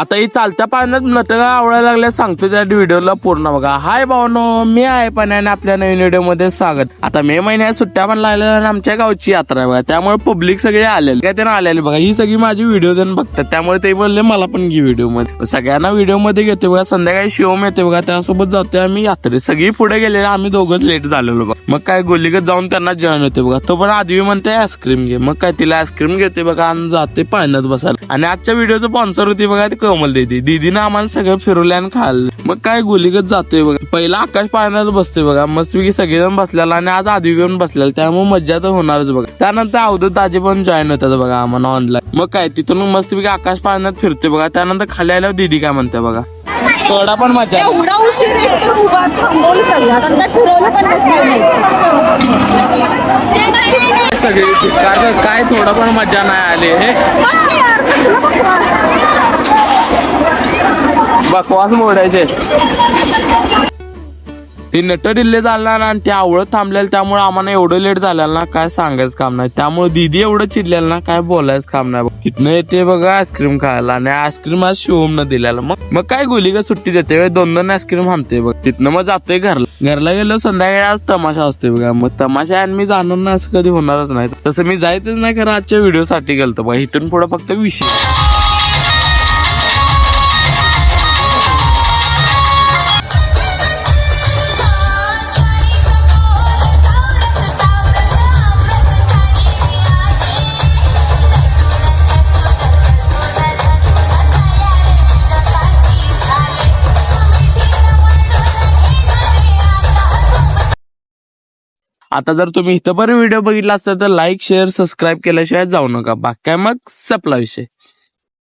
आता ही चालत्या पाण्यात नटना आवडायला लागल्या सांगतो त्या व्हिडिओला पूर्ण बघा. हाय भावनो मी आहे पण आणि आपल्या नवीन व्हिडिओमध्ये स्वागत. आता मे महिन्यात सुट्ट्या पण लागल्या आणि आमच्या गावची यात्रा आहे बघा. त्यामुळे पब्लिक सगळे आलेले काय त्यांना आलेले बघा. ही सगळी माझी व्हिडिओ जण बघतात. त्यामुळे ते बोलले मला पण घे व्हिडिओमध्ये सगळ्यांना व्हिडिओमध्ये घेतो बघा. संध्याकाळी शिवम येते बघा. त्यासोबत जातोय आम्ही यात्रेत सगळी पुढे गेलेले आम्ही दोघंच लेट झालेलो बघा. मग काय गोलीगत जाऊन त्यांना जेवण होते बघा. तो पण आदवी म्हणते आईस्क्रीम घे. मग काय तिला आईस्क्रीम घेते बघा आणि जाते पाण्यात बसायला. आणि आजच्या व्हिडिओचं स्पॉन्सर होती बघा ती कमल दीदी. दीदीनं आम्हाला सगळं फिरवलं आणि खाल्लं मग काय गोलीगत जातोय बघा. पहिला आकाश पाण्यात बसतोय बघा. मस्तपैकी सगळेजण बसलेला आणि आज आदवी पण बसलेला. त्यामुळे मज्जा तर होणारच बघा. त्यानंतर अवधूत दाजी पण जॉईन होतात बघा आम्हाला ऑनलाईन मग काय तिथून मस्तपैकी आकाश पाण्यात फिरतोय बघा. त्यानंतर खाली आल्यावर दीदी काय म्हणते बघा. थोडा पण मजा. एवढा उशीर. सगळी काय काय थोडं पण मजा नाही आली. हे बघ यार, कसलं बघ. बकवास मोडायचे. ते नट दिल्ले चालणार आणि ते आवडत थांबलेलं त्यामुळे आम्हाला एवढं लेट झालेलं ना काय सांगायचं काम नाही. त्यामुळे दीदी एवढं चिडलेलं ना काय बोलायचं काम नाही बघ. तिथनं येते बघा आईस्क्रीम खायला आणि आईस्क्रीम आज शिवम न दिलेला. मग मग काय गोली का सुट्टी देते दोन दोन आईस्क्रीम आणते बघ. तिथनं मग जातोय घरला. घरला गेलो संध्याकाळी आज तमाशा असते बघा. मग तमाशा आणि मी जाणार नाही असं कधी होणारच नाही. तसं मी जायचंच नाही खरं आजच्या व्हिडिओ साठी गेलतो बघा. इथून पुढे फक्त विषय. आता जर तुम्ही इथं पण व्हिडिओ बघितला असता तर लाईक शेअर सबस्क्राईब केल्याशिवाय जाऊ नका. बाकी काय मग? सपला विषय.